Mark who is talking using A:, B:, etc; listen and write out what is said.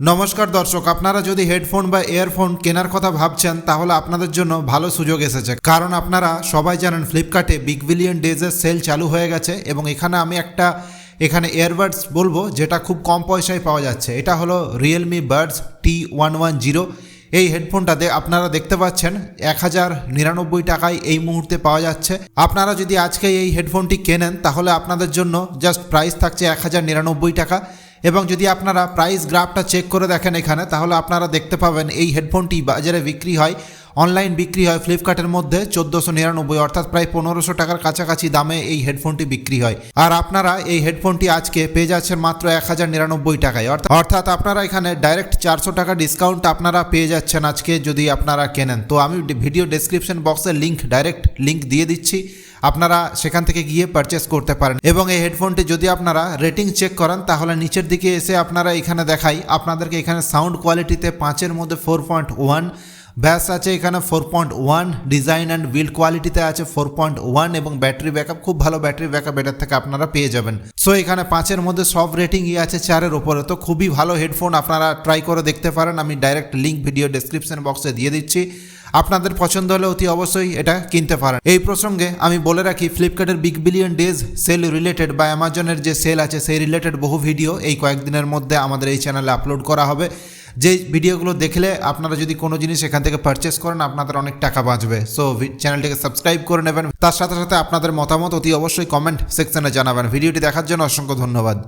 A: নমস্কার দর্শক, আপনারা যদি হেডফোন বা ইয়ারফোন কেনার কথা ভাবছেন, তাহলে আপনাদের জন্য ভালো সুযোগ এসেছে। কারণ আপনারা সবাই জানেন ফ্লিপকার্টে বিগ বিলিয়ন ডেজের সেল চালু হয়ে গেছে এবং এখানে আমি একটা, এখানে ইয়ারবাডস বলব, যেটা খুব কম পয়সায় পাওয়া যাচ্ছে। এটা হলো Realme buds T one one zero এই হেডফোনটাতে আপনারা দেখতে পাচ্ছেন, এক হাজার নিরানব্বই টাকায় এই মুহূর্তে পাওয়া যাচ্ছে। আপনারা যদি আজকে এই হেডফোনটি কেনেন, তাহলে আপনাদের জন্য জাস্ট প্রাইস থাকছে এক হাজার নিরানব্বই টাকা। এবং যদি আপনারা প্রাইস গ্রাফটা চেক করে দেখেন এখানে, তাহলে আপনারা দেখতে পাবেন এই হেডফোনটি বাজারে বিক্রি হয় অনলাইন বিক্রি হয় ফ্লিপকার্টের মধ্যে চোদ্দোশো নিরানব্বই, অর্থাৎ প্রায় পনেরোশো টাকার কাছাকাছি দামে এই হেডফোনটি বিক্রি হয়। আর আপনারা এই হেডফোনটি আজকে পেয়ে যাচ্ছেন মাত্র এক হাজার নিরানব্বই টাকায়। অর্থাৎ আপনারা এখানে ডাইরেক্ট চারশো টাকা ডিসকাউন্ট আপনারা পেয়ে যাচ্ছেন আজকে যদি আপনারা কেনেন। তো আমি ভিডিও ডেসক্রিপশন বক্সে লিঙ্ক, ডাইরেক্ট লিঙ্ক দিয়ে দিচ্ছি। আপনারা সেখান থেকে গিয়ে পারচেস করতে পারেন। এবং এই হেডফোনটি যদি আপনারা রেটিং চেক করেন, তাহলে নিচের দিকে এসে আপনারা এখানে দেখাই। আপনাদেরকে এখানে সাউন্ড কোয়ালিটিতে পাঁচের মধ্যে ফোর পয়েন্ট ওয়ান ব্যাস আছে এখানে four point one design and build কোয়ালিটিতে আছে ফোর পয়েন্ট ওয়ান এবং ব্যাটারি ব্যাকআপ খুব ভালো ব্যাটারি ব্যাকআপ এটার থেকে আপনারা পেয়ে যাবেন। সো এখানে পাঁচের মধ্যে সব রেটিংই আছে চারের ওপরে তো খুবই ভালো হেডফোন আপনারা ট্রাই করে দেখতে পারেন। আমি ডাইরেক্ট লিঙ্ক ভিডিও ডেসক্রিপশন বক্সে দিয়ে দিচ্ছি। আপনাদের পছন্দ হলে অতি অবশ্যই এটা কিনতে পারেন। এই প্রসঙ্গে আমি বলে রাখি ফ্লিপকার্টের big billion days sale related বা অ্যামাজনের যে সেল আছে, সেই রিলেটেড বহু ভিডিও এই কয়েকদিনের মধ্যে আমাদের এই চ্যানেলে আপলোড করা হবে। যে ভিডিওগুলো দেখলে আপনারা যদি কোনো জিনিস এখান থেকে পারচেস করেন, আপনাদের অনেক টাকা বাঁচবে। সো চ্যানেলটিকে সাবস্ক্রাইব করে নেবেন। তার সাথে সাথে আপনাদের মতামত অতি অবশ্যই কমেন্ট সেকশনে জানাবেন। ভিডিওটি দেখার জন্য অসংখ্য ধন্যবাদ।